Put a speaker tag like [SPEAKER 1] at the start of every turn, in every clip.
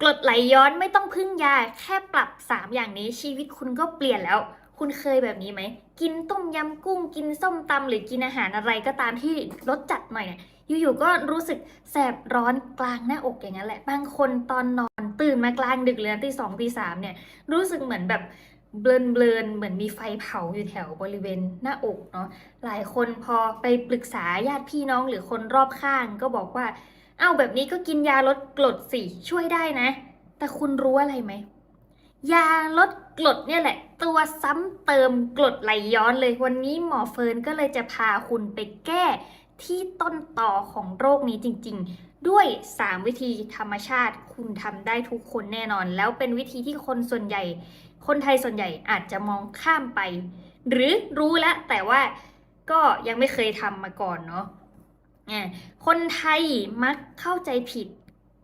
[SPEAKER 1] กรดไหลย้อนไม่ต้องพึ่งยาแค่ปรับ 3 อย่างนี้ชีวิตคุณก็เปลี่ยนแล้ว คุณเคยแบบนี้ไหม กินต้มยำกุ้งกินส้มตำหรือกินอาหารอะไรก็ตามที่รสจัดหน่อยเนี่ยอยู่ๆก็รู้สึกแสบร้อนกลางหน้าอกอย่างนั้นแหละ บางคนตอนนอนตื่นมากลางดึกเลยนะตีสองตีสามเนี่ยรู้สึกเหมือนแบบเบลนเบลนเหมือนมีไฟเผาอยู่แถวบริเวณหน้าอกเนาะหลายคนพอไปปรึกษาญาติพี่น้องหรือคนรอบข้างก็บอกว่า เอาแบบนี้ก็กินยาลดกรดสิช่วยได้นะ แต่คุณรู้อะไรไหม ยาลดกรดเนี่ยแหละ ตัวซ้ำเติมกรดไหลย้อนเลยวันนี้หมอเฟิร์นก็เลยจะพาคุณไปแก้ที่ต้นต่อของโรคนี้จริงๆ ด้วย 3 วิธีธรรมชาติคุณทำได้ทุกคนแน่นอน แล้วเป็นวิธีที่คนส่วนใหญ่ คนไทยส่วนใหญ่อาจจะมองข้ามไป หรือรู้แล้วแต่ว่าก็ยังไม่เคยทำมาก่อนเนาะ คนไทยมักเข้าใจผิด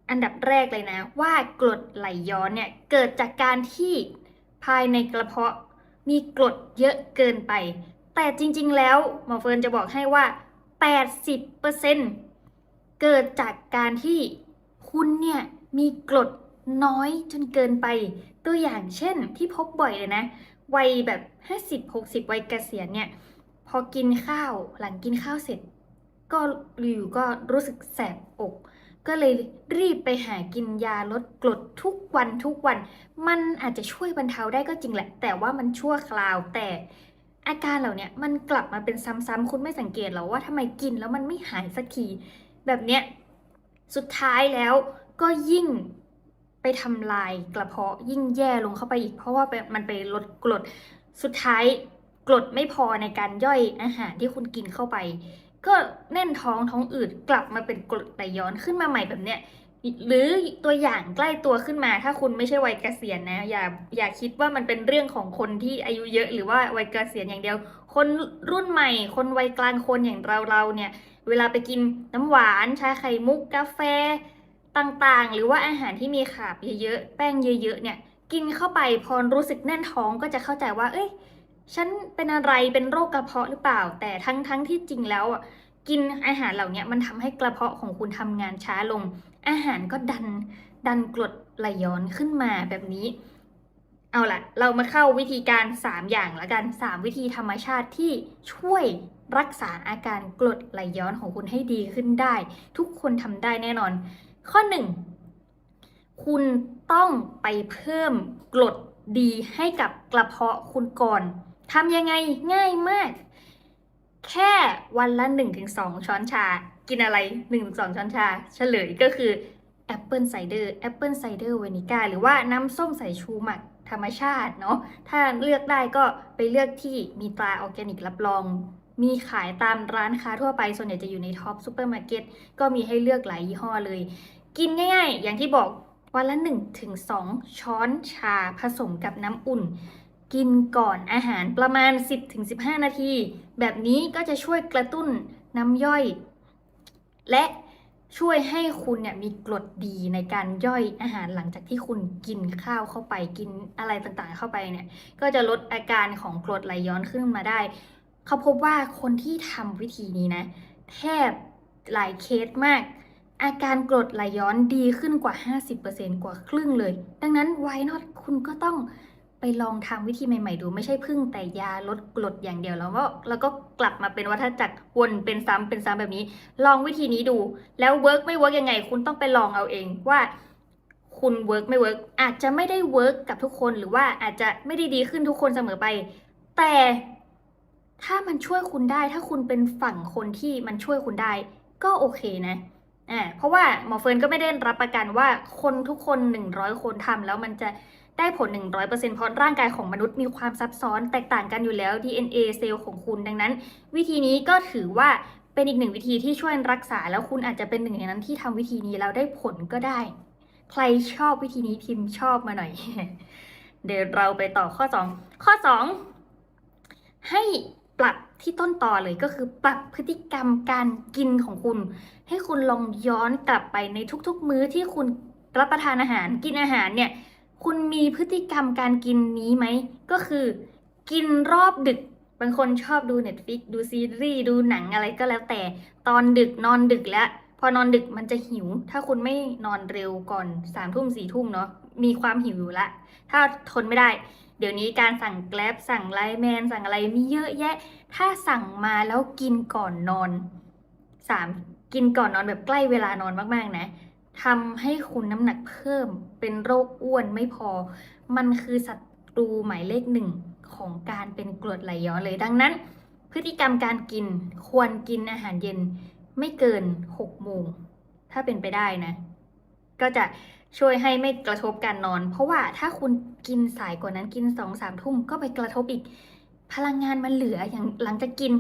[SPEAKER 1] อันดับแรกเลยนะ ว่ากรดไหลย้อนเนี่ยเกิดจากการที่ภายในกระเพาะมีกรดเยอะเกินไป แต่จริงๆแล้วหมอเฟิร์นจะบอกให้ว่า 80%เกิดจากการที่คุณเนี่ยมีกรดน้อยจนเกินไป ตัวอย่างเช่นที่พบบ่อยเลยนะ วัยแบบ 50-60 วัยเกษียณเนี่ย พอกินข้าวหลังกินข้าวเสร็จ ก็อยู่ก็รู้สึกแสบอก ก็เลยรีบไปหากินยาลดกรดทุกวันทุกวัน มันอาจจะช่วยบรรเทาได้ก็จริงแหละ แต่ว่ามันชั่วคราวแต่อาการเหล่านี้มันกลับมาเป็นซ้ำๆคุณไม่สังเกตหรอว่าทำไมกินแล้วมันไม่หายสักที แบบเนี้ยสุดท้ายแล้วก็ยิ่งไปทำลายกระเพาะยิ่งแย่ลงเข้าไปอีก เพราะว่ามันไปลดกรดสุดท้ายกรดไม่พอในการย่อยอาหารที่คุณกินเข้าไป ก็แน่นท้องท้องอืดกลับมาเป็นกรดไหลย้อนขึ้นมาใหม่แบบเนี้ยหรือตัวอย่างใกล้ตัวขึ้นมา ถ้าคุณไม่ใช่วัยเกษียณนะ อย่าอย่าคิดว่ามันเป็นเรื่องของคนที่อายุเยอะ หรือว่าวัยเกษียณอย่างเดียว คนรุ่นใหม่ คนวัยกลางคนอย่างเราเราเนี่ย เวลาไปกินน้ำหวานชาไข่มุกกาแฟต่างๆ หรือว่าอาหารที่มีขาบเยอะๆแป้งเยอะๆเนี่ย กินเข้าไปพอรู้สึกแน่นท้องก็จะเข้าใจว่า เอ้ย ฉันเป็นอะไรเป็นโรคกระเพาะหรือเปล่า แต่ทั้งทั้งที่จริงแล้วอะกินอาหารเหล่านี้มันทำให้กระเพาะของคุณทำงานช้าลง อาหารก็ดันดันกรดไหลย้อนขึ้นมาแบบนี้ เอาละเรามาเข้าวิธีการ 3 อย่างละกัน 3 วิธีธรรมชาติที่ช่วยรักษาอาการกรดไหลย้อนของคุณให้ดีขึ้นได้ ทุกคนทำได้แน่นอน ข้อ 1 คุณต้องไปเพิ่มกรดดีให้กับกระเพาะคุณก่อน ทำยังไงง่ายมาก แค่วันละ 1-2 ช้อนชา กินอะไร 1-2 ช้อนชา เฉลยก็คือแอปเปิลไซเดอร์แอปเปิลไซเดอร์เวนิก้าหรือว่าน้ำส้มสายชูหมักธรรมชาติเนาะถ้าเลือกได้ก็ไปเลือกที่มีตราออร์แกนิกรับรอง มีขายตามร้านค้าทั่วไป ส่วนใหญ่จะอยู่ในท็อปซูเปอร์มาร์เก็ตก็มีให้เลือกหลายยี่ห้อเลย กินง่ายๆ อย่างที่บอกวันละ 1-2 ช้อนชาผสมกับน้ำอุ่น กินก่อนอาหารประมาณ 10-15 นาที แบบนี้ก็จะช่วยกระตุ้นน้ำย่อย และช่วยให้คุณเนี่ยมีกรดดีในการย่อยอาหารหลังจากที่คุณกินข้าวเข้าไปกินอะไรต่างๆเข้าไปเนี่ย ก็จะลดอาการของกรดไหลย้อนขึ้นมาได้ เขาพบว่าคนที่ทำวิธีนี้นะ แทบหลายเคสมาก อาการกรดไหลย้อนดีขึ้นกว่า 50%กว่าครึ่งเลย ดังนั้นไวนอตคุณก็ต้อง ไปลองทำวิธีใหม่ๆดู ไม่ใช่พึ่งแต่ยาลดกรดอย่างเดียวแล้วก็แล้วก็กลับมาเป็นวัฏจักรวนเป็นซ้ำเป็นซ้ำแบบนี้ ลองวิธีนี้ดู แล้วเวิร์กไม่เวิร์กยังไง คุณต้องไปลองเอาเองว่า คุณเวิร์กไม่เวิร์กอาจจะไม่ได้เวิร์กกับทุกคนหรือว่าอาจจะไม่ได้ดีขึ้นทุกคนเสมอไป แต่ถ้ามันช่วยคุณได้ถ้าคุณเป็นฝั่งคนที่มันช่วยคุณได้ ก็โอเคนะอ่าเพราะว่าหมอเฟิร์นก็ไม่ได้รับประกันว่าคนทุกคน 100 คนทำแล้วมันจะ ได้ผล 100%เพราะร่างกายของมนุษย์มีความซับซ้อนแตกต่างกันอยู่แล้ว DNA เซลล์ของคุณดังนั้น วิธีนี้ก็ถือว่าเป็นอีกหนึ่งวิธีที่ช่วยรักษาแล้วคุณอาจจะเป็นหนึ่งในนั้นที่ทำวิธีนี้แล้วได้ผลก็ได้ ใครชอบวิธีนี้พิมพ์ชอบมาหน่อย เดี๋ยวเราไปต่อข้อ 2 ข้อ 2 ให้ปรับที่ต้นต่อเลยก็คือปรับพฤติกรรมการกินของคุณ ให้คุณลองย้อนกลับไปในทุกๆ มื้อที่คุณรับประทานอาหารกินอาหารเนี่ย คุณมีพฤติกรรมการกินนี้ไหม ก็คือกินรอบดึก บางคนชอบดู Netflix ดูซีรีส์ดูหนังอะไรก็แล้วแต่ ตอนดึกนอนดึกแล้ว พอนอนดึกมันจะหิว ถ้าคุณไม่นอนเร็วก่อนสามทุ่มสี่ทุ่มเนาะ มีความหิวอยู่ละ ถ้าทนไม่ได้ เดี๋ยวนี้การสั่งแกลบสั่งไลน์แมนสั่งอะไรมีเยอะแยะ ถ้าสั่งมาแล้วกินก่อนนอนสามกินก่อนนอนแบบใกล้เวลานอนมากๆนะ ทำให้คุณน้ำหนักเพิ่มเป็นโรคอ้วนไม่พอ มันคือศัตรูหมายเลขหนึ่งของการเป็นกรดไหลย้อนเลยดังนั้น พฤติกรรมการกินควรกินอาหารเย็นไม่เกิน6โมงถ้าเป็นไปได้นะ ก็จะช่วยให้ไม่กระทบการนอน เพราะว่าถ้าคุณกินสายกว่านั้นกิน2องสามทุ่มก็ไปกระทบอีก พลังงานมันเหลืออย่างหลังจากกิน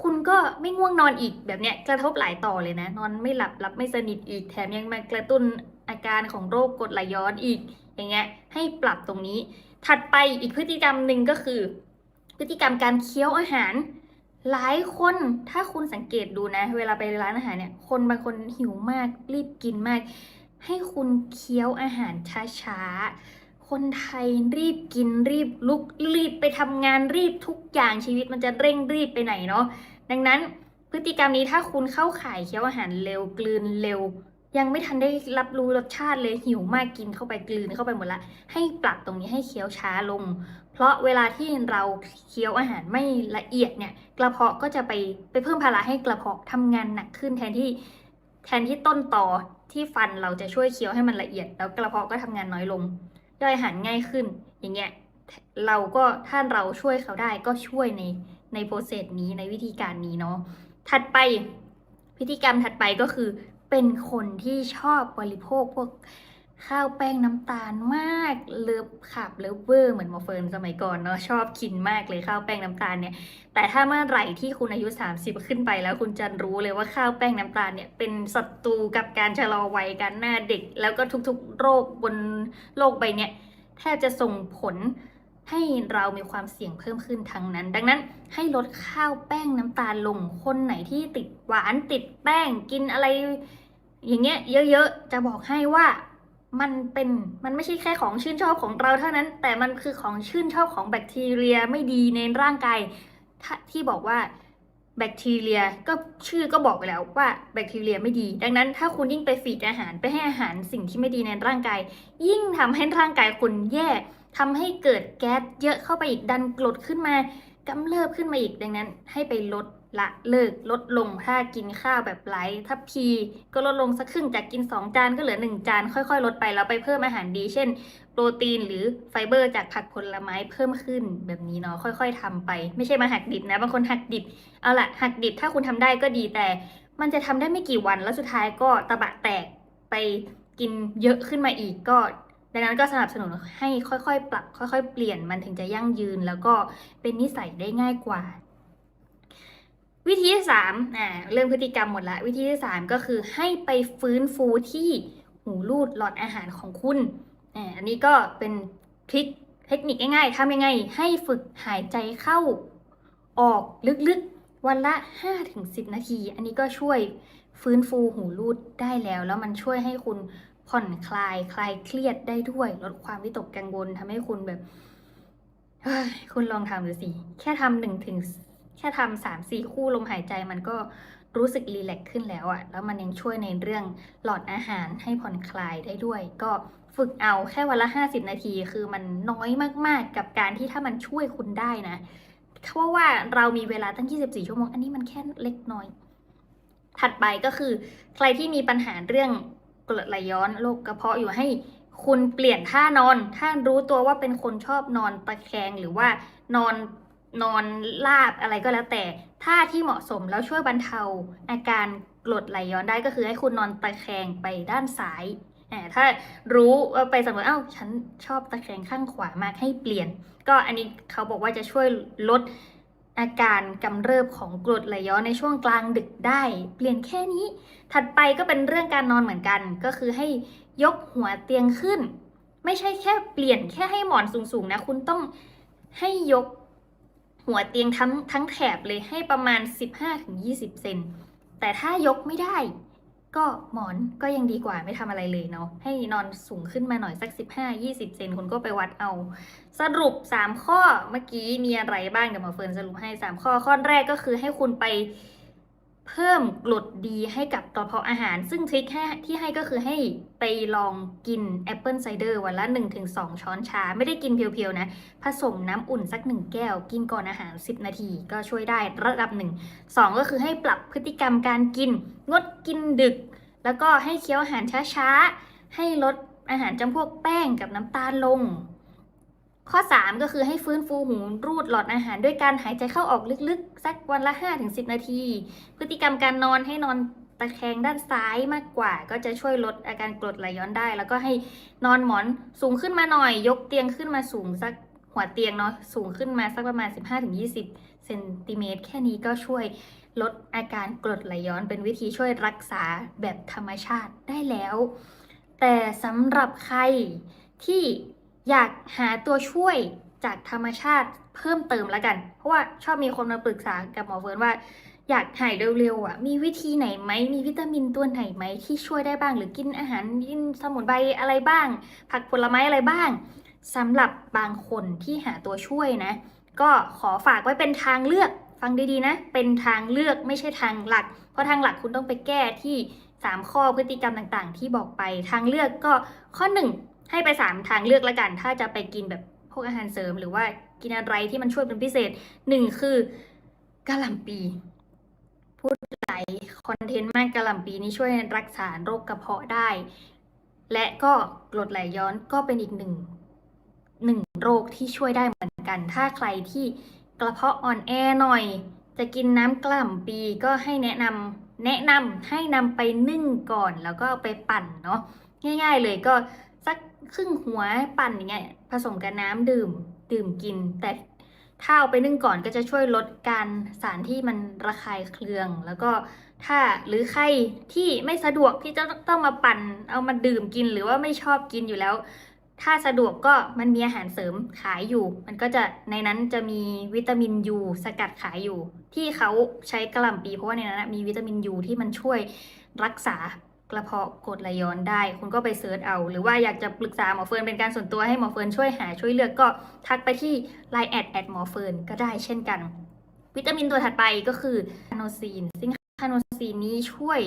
[SPEAKER 1] คุณก็ไม่ง่วงนอนอีกแบบเนี้ยกระทบหลายต่อเลยนะ นอนไม่หลับหลับไม่สนิทอีกแถมยังมากระตุ้นอาการของโรคกรดไหลย้อนอีก อย่างเงี้ยให้ปรับตรงนี้ ถัดไปอีกพฤติกรรมหนึ่งก็คือ พฤติกรรมการเคี้ยวอาหาร หลายคนถ้าคุณสังเกตดูนะ เวลาไปร้านอาหารเนี่ยคนบางคนหิวมากรีบกินมาก ให้คุณเคี้ยวอาหารช้าๆ คนไทยรีบกินรีบลุกรีบไปทำงานรีบทุกอย่างชีวิตมันจะเร่งรีบไปไหนเนาะดังนั้นพฤติกรรมนี้ถ้าคุณเข้าข่ายเคี้ยวอาหารเร็วกลืนเร็ว ยังไม่ทันได้รับรู้รสชาติเลยหิวมากกินเข้าไปกลืนเข้าไปหมดละ ให้ปรับตรงนี้ให้เคี้ยวช้าลง เพราะเวลาที่เราเคี้ยวอาหารไม่ละเอียดเนี่ยกระเพาะก็จะไปไปเพิ่มภาระให้กระเพาะทำงานหนักขึ้นแทนที่แทนที่ต้นต่อที่ฟันเราจะช่วยเคี้ยวให้มันละเอียด แล้วกระเพาะก็ทำงานน้อยลง ย่อยอาหารง่ายขึ้น อย่างเงี้ยเราก็ถ้าเราช่วยเขาได้ก็ช่วยในในโปรเซสนี้ในวิธีการนี้เนาะถัดไปพิธีกรรมถัดไปก็คือเป็นคนที่ชอบบริโภคพวก ข้าวแป้งน้ำตาลมากเลิฟขับเลิฟเวอร์เหมือนหมอเฟิร์นสมัยก่อนเนาะชอบกินมากเลยข้าวแป้งน้ำตาลเนี่ยแต่ถ้าเมื่อไหร่ที่คุณอายุ 30 ขึ้นไปแล้วคุณจะรู้เลยว่าข้าวแป้งน้ำตาลเนี่ยเป็นศัตรูกับการชะลอวัยการหน้าเด็ก แล้วก็ทุกๆ โรคบนโลกใบเนี้ยแทบจะส่งผลให้เรามีความเสี่ยงเพิ่มขึ้นทั้งนั้น ดังนั้นให้ลดข้าวแป้งน้ำตาลลงคนไหนที่ติดหวานติดแป้งกินอะไร อย่างเงี้ยเยอะๆ จะบอกให้ว่า มันเป็นมันไม่ใช่แค่ของชื่นชอบของเราเท่านั้น แต่มันคือของชื่นชอบของแบคทีเรียไม่ดีในร่างกายที่บอกว่าแบคทีเรียก็ชื่อก็บอกไปแล้วว่าแบคทีเรียไม่ดี ดังนั้นถ้าคุณยิ่งไปฟีดอาหารไปให้อาหารสิ่งที่ไม่ดีในร่างกาย ยิ่งทำให้ร่างกายคุณแย่ทำให้เกิดแก๊สเยอะเข้าไปอีกดันกรดขึ้นมา กำเริบขึ้นมาอีกดังนั้น ให้ไปลดละเลิกลดลงถ้ากินข้าวแบบไร้ถ้าพีก็ลดลงสักครึ่งจากกิน 2 จานก็เหลือ 1 จาน ค่อยๆ ลดไปแล้วไปเพิ่มอาหารดี เช่น โปรตีนหรือไฟเบอร์จากผักผลไม้เพิ่มขึ้นแบบนี้เนาะค่อย ๆทำไป ไม่ใช่มาหักดิบนะ บางคนหักดิบเอาละหักดิบถ้าคุณทำได้ก็ดีแต่ มันจะทำได้ไม่กี่วันแล้วสุดท้ายก็ตะบะแตกไปกินเยอะขึ้นมาอีกก็ ดังนั้นก็สนับสนุนให้ค่อยๆ ปรับค่อยๆ เปลี่ยนมันถึงจะยั่งยืน แล้วก็เป็นนิสัยได้ง่ายกว่า วิธีที่สามอ่าเรื่องพฤติกรรมหมดละ วิธีที่สามก็คือให้ไปฟื้นฟูที่หูรูดหลอดอาหารของคุณอ่าอันนี้ก็เป็นทริคเทคนิคง่ายๆทำยังไง ให้ฝึกหายใจเข้าออกลึกๆ วันละ 5-10 นาที อันนี้ก็ช่วยฟื้นฟูหูรูดได้แล้ว แล้วมันช่วยให้คุณ ผ่อนคลายคลายเครียดได้ด้วย ลดความวิตกกังวลทำให้คุณแบบคุณลองทำดูสิ แค่ทำหนึ่งถึงแค่ทำสามสี่คู่ลมหายใจมันก็รู้สึกรีแลกซ์ขึ้นแล้วอะแล้วมันยังช่วยในเรื่องหลอดอาหารให้ผ่อนคลายได้ด้วย ก็ฝึกเอาแค่วันละ 50 นาที คือมันน้อยมากๆ กับการที่ถ้ามันช่วยคุณได้นะเพราะว่าเรามีเวลาตั้ง 24 ชั่วโมง อันนี้มันแค่เล็กน้อย ถัดไปก็คือ ใครที่มีปัญหาเรื่อง กรดไหลย้อนโรคกระเพาะอยู่ให้คุณเปลี่ยนท่านอน ถ้ารู้ตัวว่าเป็นคนชอบนอนตะแคงหรือว่านอนนอนราบอะไรก็แล้วแต่ท่าที่เหมาะสมแล้วช่วยบรรเทาอาการกรดไหลย้อนได้ก็คือให้คุณนอนตะแคงไปด้านซ้ายถ้ารู้ว่าไปสำรวจเอ้าฉันชอบตะแคงข้างขวามากให้เปลี่ยน ก็อันนี้เขาบอกว่าจะช่วยลด อาการกำเริบของกรดไหลย้อนในช่วงกลางดึกได้ เปลี่ยนแค่นี้ ถัดไปก็เป็นเรื่องการนอนเหมือนกัน ก็คือให้ยกหัวเตียงขึ้น ไม่ใช่แค่เปลี่ยนแค่ให้หมอนสูงๆนะ คุณต้องให้ยกหัวเตียงทั้งทั้งแถบเลยให้ประมาณ 15-20 เซนแต่ถ้ายกไม่ได้ ก็หมอนก็ยังดีกว่าไม่ทำอะไรเลยเนาะให้นอนสูงขึ้นมาหน่อยสัก 15-20 เซนคุณก็ไปวัดเอา สรุป 3 ข้อเมื่อกี้มีอะไรบ้างเดี๋ยวหมอเฟิร์นสรุปให้ 3 ข้อข้อแรกก็คือให้คุณไป เพิ่มกรดดีให้กับกระเพาะอาหาร ซึ่งทริคให้ที่ให้ก็คือให้ไปลองกินแอปเปิลไซเดอร์วันละ 1-2 ช้อนชา ไม่ได้กินเพียวๆนะ ผสมน้ำอุ่นสัก 1 แก้ว กินก่อนอาหาร 10 นาที ก็ช่วยได้ระดับหนึ่ง2ก็คือให้ปรับพฤติกรรมการกิน งดกินดึก แล้วก็ให้เคี้ยวอาหารช้าๆ ให้ลดอาหารจำพวกแป้งกับน้ำตาลลง ข้อ 3 ก็คือให้ฟื้นฟูหูรูดหลอดอาหารด้วยการหายใจเข้าออกลึกๆ สักวันละ 5-10 นาที พฤติกรรมการนอนให้นอนตะแคงด้านซ้ายมากกว่า ก็จะช่วยลดอาการกรดไหลย้อนได้ แล้วก็ให้นอนหมอนสูงขึ้นมาหน่อย ยกเตียงขึ้นมาสูงสักหัวเตียงเนาะสูงขึ้นมาสักประมาณ 15-20 เซนติเมตร แค่นี้ก็ช่วยลดอาการกรดไหลย้อนเป็นวิธีช่วยรักษาแบบธรรมชาติได้แล้ว แต่สำหรับใครที่ อยากหาตัวช่วยจากธรรมชาติเพิ่มเติมแล้วกัน เพราะว่าชอบมีคนมาปรึกษากับหมอเฟิร์นว่า อยากหายเร็วๆอะ มีวิธีไหนไหม มีวิตามินตัวไหนไหมที่ช่วยได้บ้าง หรือกินอาหารกินสมุนไพรอะไรบ้าง ผักผลไม้อะไรบ้างสำหรับบางคนที่หาตัวช่วยนะ ก็ขอฝากไว้เป็นทางเลือก ฟังดีๆนะ เป็นทางเลือกไม่ใช่ทางหลัก เพราะทางหลักคุณต้องไปแก้ที่ 3 ข้อพฤติกรรมต่างๆ ที่บอกไปทางเลือกก็ข้อ 1 ให้ไป3ทางเลือกละกัน ถ้าจะไปกินแบบพวกอาหารเสริม หรือว่ากินอะไรที่มันช่วยเป็นพิเศษ1คือกะหล่ำปีพูดหลายคอนเทนต์มากกะหล่ำปีนี้ช่วยรักษาโรคกระเพาะได้ และก็กรดไหลย้อนก็เป็นอีกหนึ่งหนึ่งโรคที่ช่วยได้เหมือนกัน ถ้าใครที่กระเพาะอ่อนแอหน่อย จะกินน้ำกล่ำปีก็ให้แนะนำแนะนำให้นำไปนึ่งก่อนแล้วก็ไปปั่นเนาะง่าย ๆ เลยก็ สักครึ่งหัวปั่นอย่างเงี้ยผสมกับน้ำดื่มดื่มกิน แต่ถ้าเอาไปนึ่งก่อนก็จะช่วยลดการสารที่มันระคายเคือง แล้วก็ถ้าหรือใครที่ไม่สะดวกที่จะต้องมาปั่น เอามาดื่มกินหรือว่าไม่ชอบกินอยู่แล้ว ถ้าสะดวกก็มันมีอาหารเสริมขายอยู่ มันก็จะในนั้นจะมีวิตามินยูสกัดขายอยู่ ที่เขาใช้กระหล่ำปีเพราะว่าในนั้นมีวิตามินยูที่มันช่วยรักษา กระเพาะกรดไหลย้อนได้ คุณก็ไปเซิร์ชเอา หรือว่าอยากจะปรึกษาหมอเฟิร์นเป็นการส่วนตัวให้หมอเฟิร์นช่วยหาช่วยเลือกก็ทักไปที่ Line แอดแอดหมอเฟิร์นก็ได้เช่นกัน วิตามินตัวถัดไปก็คือคาโนซีน ซึ่งคาโนซีนนี้ช่วย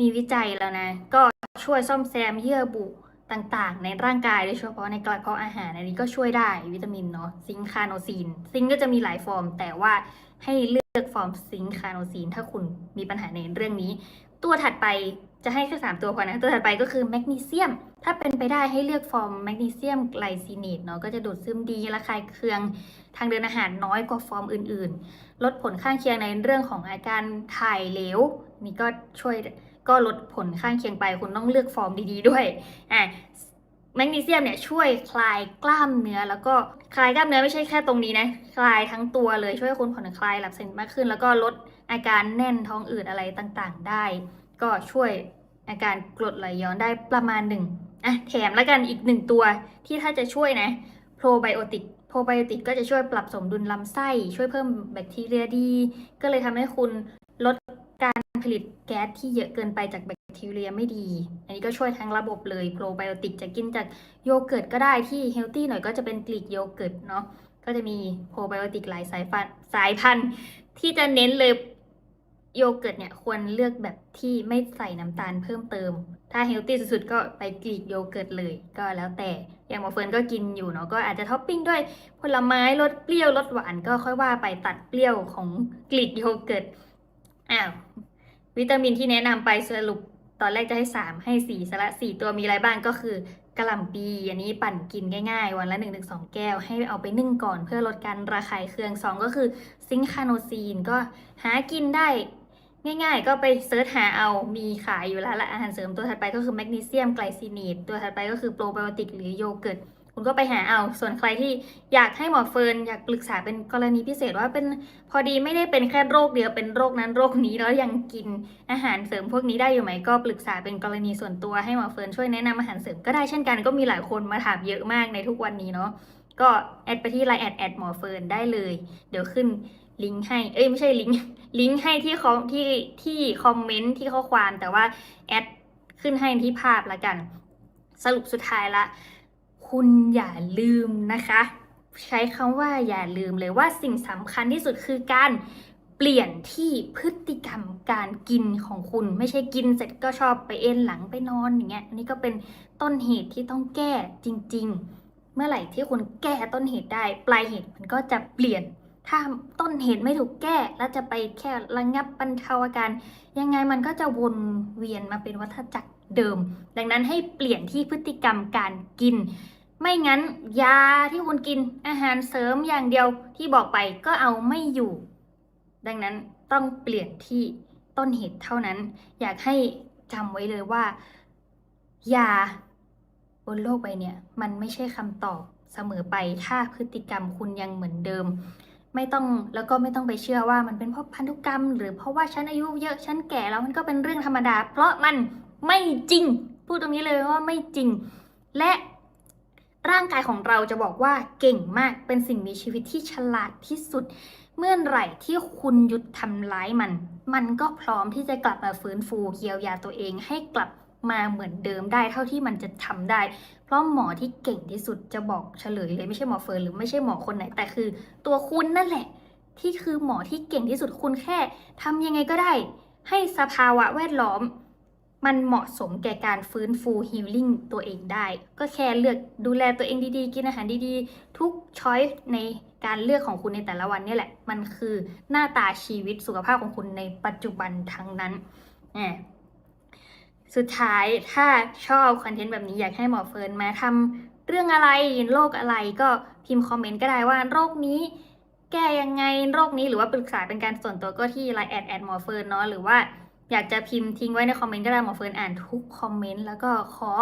[SPEAKER 1] มีวิจัยแล้วนะ ก็ช่วยซ่อมแซมเยื่อบุต่างๆ ในร่างกายโดยเฉพาะในกระเพาะอาหารอันนี้ก็ช่วยได้วิตามินเนาะซิงค์คาโนซีน ซิงก็จะมีหลายฟอร์ม แต่ว่าให้เลือกฟอร์มซิงคาโนซีน ถ้าคุณมีปัญหาในเรื่องนี้ ตัวถัดไป จะให้แค่สามตัวพอนะตัวถัดไปก็คือแมกนีเซียม ถ้าเป็นไปได้ให้เลือกฟอร์มแมกนีเซียมไกลซีเนตเนาะก็จะดูดซึมดีระคายเคืองทางเดินอาหารน้อยกว่าฟอร์มอื่นๆ ลดผลข้างเคียงในเรื่องของอาการถ่ายเหลวนี่ก็ช่วยก็ลดผลข้างเคียงไปคุณต้องเลือกฟอร์มดีๆด้วยอะแมกนีเซียมเนี่ยช่วยคลายกล้ามเนื้อแล้วก็คลายกล้ามเนื้อไม่ใช่แค่ตรงนี้นะคลายทั้งตัวเลยช่วยคุณผ่อนคลายหลับสนิทมากขึ้น แล้วก็ลดอาการแน่นท้องอืดอะไรต่างๆ ได้ ก็ช่วยอาการกรดไหลย้อนได้ประมาณหนึ่งอะแถมแล้วกันอีกหนึ่งตัวที่ถ้าจะช่วยนะโปรไบโอติกโปรไบโอติกก็จะช่วยปรับสมดุลลำไส้ ช่วยเพิ่มแบคทีเรียดี ก็เลยทำให้คุณลดการผลิตแก๊สที่เยอะเกินไปจากแบคทีเรียไม่ดี อันนี้ก็ช่วยทั้งระบบเลยโปรไบโอติกจะกินจากโยเกิร์ตก็ได้ที่เฮลตี้หน่อยก็จะเป็นกรีกโยเกิร์ตเนาะก็จะมีโปรไบโอติกหลายสายพันธุ์สายพันธุ์ที่จะเน้นเลย โยเกิร์ตเนี่ยควรเลือกแบบที่ไม่ใส่น้ำตาลเพิ่มเติม ถ้าเฮลตี้สุดๆก็ไปกรีกโยเกิร์ตเลยก็แล้วแต่ อย่างหมอเฟิร์นก็กินอยู่เนาะก็อาจจะท็อปปิ้งด้วยผลไม้รสเปรี้ยวรสหวานก็ค่อยว่าไปตัดเปรี้ยวของกรีกโยเกิร์ต อ้าววิตามินที่แนะนำไปสรุปตอนแรกจะให้ 3 ให้4สละ4ตัวมีอะไรบ้างก็คือกระหล่ำปีอันนี้ปั่นกินง่ายๆ วันละ 1-2 แก้ว ให้เอาไปนึ่งก่อนเพื่อลดการระคายเคือง 2 ก็คือซิงค์คาโนซีนก็หากินได้ ง่ายๆ ก็ไปเซิร์ชหาเอามีขายอยู่แล้วละอาหารเสริมตัวถัดไปก็คือแมกนีเซียมไกลซีเนตตัวถัดไปก็คือโปรไบโอติกหรือโยเกิร์ตคุณก็ไปหาเอา ส่วนใครที่อยากให้หมอเฟิร์นอยากปรึกษาเป็นกรณีพิเศษว่าเป็นพอดีไม่ได้เป็นแค่โรคเดียวเป็นโรคนั้นโรคนี้แล้วยังกินอาหารเสริมพวกนี้ได้อยู่ไหมก็ปรึกษาเป็นกรณีส่วนตัวให้หมอเฟิร์นช่วยแนะนำอาหารเสริมก็ได้เช่นกันก็มีหลายคนมาถามเยอะมากในทุกวันนี้เนาะก็แอดไปที่ไลน์แอดแอดหมอเฟิร์นได้เลย เดี๋ยวขึ้น ลิงก์ให้ เอ้ยไม่ใช่ลิงก์ลิงก์ให้ที่คอมที่ที่คอมเมนต์ที่ข้อความแต่ว่าแอดขึ้นให้ที่ภาพละกัน สรุปสุดท้ายละ คุณอย่าลืมนะคะ ใช้คำว่าอย่าลืมเลยว่าสิ่งสำคัญที่สุดคือการเปลี่ยนที่พฤติกรรมการกินของคุณ ไม่ใช่กินเสร็จก็ชอบไปเอนหลังไปนอนอย่างเงี้ยอันนี้ก็เป็นต้นเหตุที่ต้องแก้จริง ๆ เมื่อไหร่ที่คุณแก้ต้นเหตุได้ ปลายเหตุมันก็จะเปลี่ยน ถ้าต้นเหตุไม่ถูกแก้ แล้วจะไปแค่ระงับบรรเทาอาการ ยังไงมันก็จะวนเวียนมาเป็นวัฏจักรเดิม ดังนั้นให้เปลี่ยนที่พฤติกรรมการกิน ไม่งั้นยาที่คุณกินอาหารเสริมอย่างเดียวที่บอกไปก็เอาไม่อยู่ ดังนั้นต้องเปลี่ยนที่ต้นเหตุเท่านั้น อยากให้จำไว้เลยว่า ยาบนโลกใบเนี่ยมันไม่ใช่คำตอบเสมอไปถ้าพฤติกรรมคุณยังเหมือนเดิม ไม่ต้องแล้วก็ไม่ต้องไปเชื่อว่ามันเป็นเพราะพันธุกรรม หรือเพราะว่าฉันอายุเยอะฉันแก่แล้วมันก็เป็นเรื่องธรรมดา เพราะมันไม่จริง พูดตรงนี้เลยว่าไม่จริง และร่างกายของเราจะบอกว่าเก่งมากเป็นสิ่งมีชีวิตที่ฉลาดที่สุด เมื่อไหร่ที่คุณหยุดทำร้ายมัน มันก็พร้อมที่จะกลับมาฟื้นฟูเยียวยาตัวเองให้กลับ มาเหมือนเดิมได้เท่าที่มันจะทำได้ เพราะหมอที่เก่งที่สุดจะบอกเฉลยเลยไม่ใช่หมอเฟิร์นหรือไม่ใช่หมอคนไหน แต่คือ ตัวคุณนั่นแหละ ที่คือหมอที่เก่งที่สุดคุณแค่ทำยังไงก็ได้ ให้สภาวะแวดล้อม มันเหมาะสมแก่การฟื้นฟูฮีลลิ่งตัวเองได้ ก็แค่เลือกดูแลตัวเองดีๆ กินอาหารดีๆ ทุกช้อยในการเลือกของคุณในแต่ละวันนี่แหละ มันคือหน้าตาชีวิตสุขภาพของคุณในปัจจุบันทั้งนั้นแหม สุดท้ายถ้าชอบคอนเทนต์แบบนี้อยากให้หมอเฟิร์นมาทำเรื่องอะไรโรคอะไรก็พิมพ์คอมเมนต์ก็ได้ว่าโรคนี้แก้ยังไงโรคนี้หรือว่าปรึกษาเป็นการส่วนตัวก็ที่ไลน์แอดแอดหมอเฟิร์นเนาะหรือว่าอยากจะพิมพ์ทิ้งไว้ในคอมเมนต์ก็ได้หมอเฟิร์นอ่านทุกคอมเมนต์แล้วก็ขอ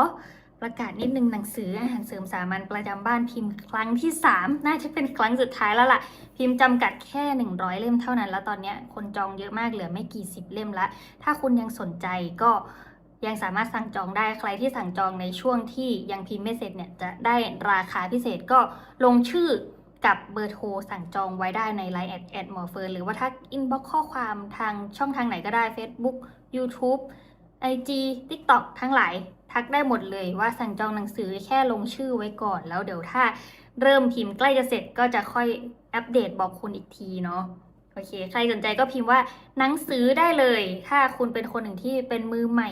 [SPEAKER 1] ประกาศนิดนึงหนังสืออาหารเสริมสามัญประจำบ้านพิมพ์ครั้งที่ 3 น่าจะเป็นครั้งสุดท้ายแล้วล่ะ พิมพ์จำกัดแค่ 100 เล่มเท่านั้น แล้วตอนนี้คนจองเยอะมากเหลือไม่กี่สิบเล่มละถ้าคุณยังสนใจก็ ยังสามารถสั่งจองได้ใครที่สั่งจองในช่วงที่ยังพิมพ์ไม่เสร็จเนี่ยจะได้ราคาพิเศษก็ลงชื่อกับเบอร์โทรสั่งจองไว้ได้ใน Line แอดแอดหมอเฟิร์นหรือว่าทักอินบ็อกข้อความทางช่องทางไหนก็ได้ Facebook YouTube IG TikTok ทั้งหลายทักได้หมดเลยว่าสั่งจองหนังสือแค่ลงชื่อไว้ก่อน แล้วเดี๋ยวถ้าเริ่มพิมพ์ใกล้จะเสร็จก็จะค่อยอัปเดตบอกคุณอีกทีเนาะโอเค ใครสนใจก็พิมพ์ว่าหนังสือได้เลย ถ้าคุณเป็นคนหนึ่งที่เป็นมือใหม่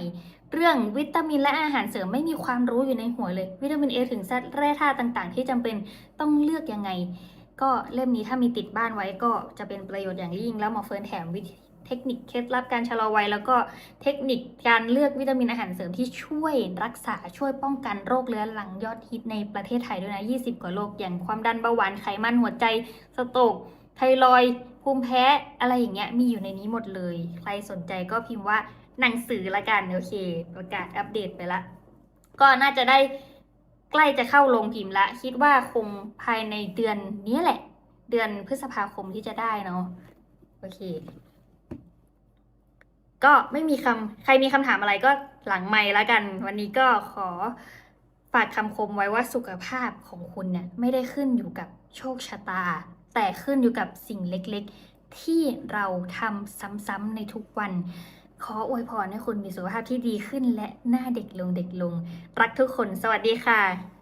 [SPEAKER 1] เรื่องวิตามินและอาหารเสริมไม่มีความรู้อยู่ในหัวเลย วิตามิน A ถึง Z แร่ธาตุต่างๆ ที่จำเป็นต้องเลือกยังไง ก็เล่มนี้ถ้ามีติดบ้านไว้ก็จะเป็นประโยชน์อย่างยิ่ง แล้วหมอเฟิร์นแถมวิธีเทคนิคเคล็ดลับการชะลอวัยแล้วก็เทคนิคการเลือกวิตามินอาหารเสริมที่ช่วยรักษาช่วยป้องกันโรคเรื้อรังยอดฮิตในประเทศไทยด้วยนะ 20 กว่าโรคอย่างความดันเบาหวานไขมันหัวใจสโตรกไทรอยภูมิแพ้อะไรอย่างเงี้ยมีอยู่ในนี้หมดเลย ใครสนใจก็พิมพ์ว่า หนังสือละกันโอเคประกาศอัปเดตไปละ ก็น่าจะได้ใกล้จะเข้าโรงพิมพ์ละ คิดว่าคงภายในเดือนนี้แหละ เดือนพฤษภาคมที่จะได้เนาะโอเค ก็ไม่มีคำใครมีคำถามอะไรก็หลังไมค์ละกัน วันนี้ก็ขอฝากคำคมไว้ว่าสุขภาพของคุณเนี่ยไม่ได้ขึ้นอยู่กับโชคชะตา แต่ขึ้นอยู่กับสิ่งเล็กๆ ที่เราทำซ้ำๆในทุกวัน ขออวยพรให้คุณมีสุขภาพที่ดีขึ้นและหน้าเด็กลงเด็กลง รักทุกคน สวัสดีค่ะ